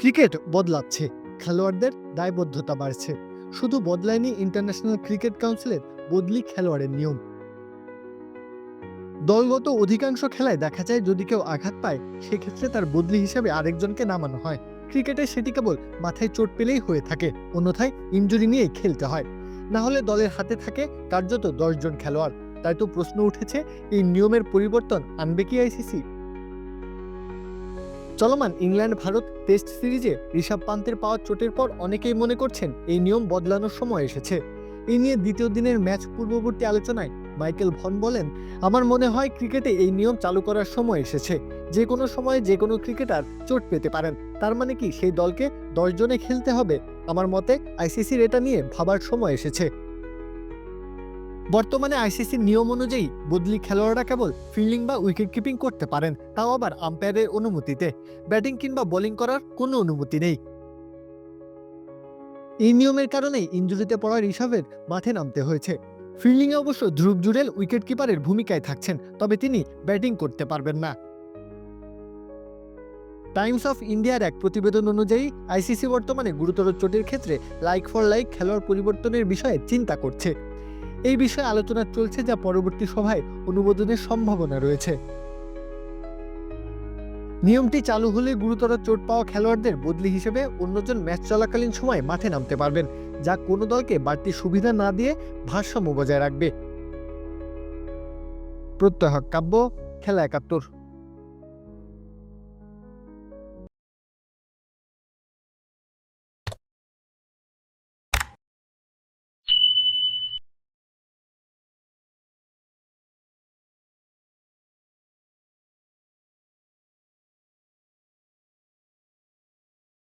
Cricket বদলাচ্ছে। খেলোয়াড়দের দায়বদ্ধতা বাড়ছে। শুধু বদলায়নি ইন্টারন্যাশনাল ক্রিকেট কাউন্সিলের বদলি খেলোয়াড়ের নিয়ম। দলগত অধিকাংশ খেলায় দেখা যায় যদি কেউ আঘাত পায়, সেক্ষেত্রে তার বদলি হিসেবে আরেকজনকে নামানো হয়। ক্রিকেটে সেটি কেবল মাথায় চোট পেলেই হয়ে থাকে, অন্যথায় ইনজুরি নিয়েই খেলতে হয়। না হলে দলের হাতে থাকে কার্যত দশজন খেলোয়াড়। তাই তো প্রশ্ন উঠেছে, এই নিয়মের পরিবর্তন আনবে কি আইসিসি? চলমান ইংল্যান্ড ভারত টেস্ট সিরিজে ঋষভ পান্তের পাওয়া চোটের পর অনেকেই মনে করছেন এই নিয়ম বদলানোর সময় এসেছে। এই নিয়ে দ্বিতীয় দিনের ম্যাচ পূর্ববর্তী আলোচনায় মাইকেল ভন বলেন, আমার মনে হয় ক্রিকেটে এই নিয়ম চালু করার সময় এসেছে। যে কোনো সময়ে যে কোনো ক্রিকেটার চোট পেতে পারেন। তার মানে কি, সেই দলকে দশ জনে খেলতে হবে? আমার মতে আইসিসির এটা নিয়ে ভাবার সময় এসেছে। বর্তমানে আইসিসির নিয়ম অনুযায়ী বদলি খেলোয়াড়রা কেবল ফিল্ডিং বা উইকেট কিপিং করতে পারেন, তাও আবার আম্পায়ারের অনুমতিতে। ব্যাটিং কিংবা বোলিং করার কোনো অনুমতি নেই। এই নিয়মের কারণেই ইঞ্জুরিতে পড়া ঋষভের মাঠে নামতে হয়েছে। ফিল্ডিংয়ে অবশ্য ধ্রুব জুড়েল উইকেট কিপারের ভূমিকায় থাকছেন, তবে তিনি ব্যাটিং করতে পারবেন না। টাইমস অফ ইন্ডিয়ার এক প্রতিবেদন অনুযায়ী, আইসিসি বর্তমানে গুরুতর চোটের ক্ষেত্রে লাইক ফর লাইক খেলোয়াড় পরিবর্তনের বিষয়ে চিন্তা করছে। এই বিষয়ে আলোচনা চলছে যা পরবর্তী সভায় অনুমোদনের সম্ভাবনা রয়েছে। নিয়মটি চালু হলে গুরুতর চোট পাওয়া খেলোয়াড়দের বদলি হিসেবে অন্যজন ম্যাচ চলাকালীন সময় মাঠে নামতে পারবেন, যা কোনো দলকে বাড়তি সুবিধা না দিয়ে ভারসাম্য বজায় রাখবে। প্রত্যহ কাব্য, খেলা একাত্তর।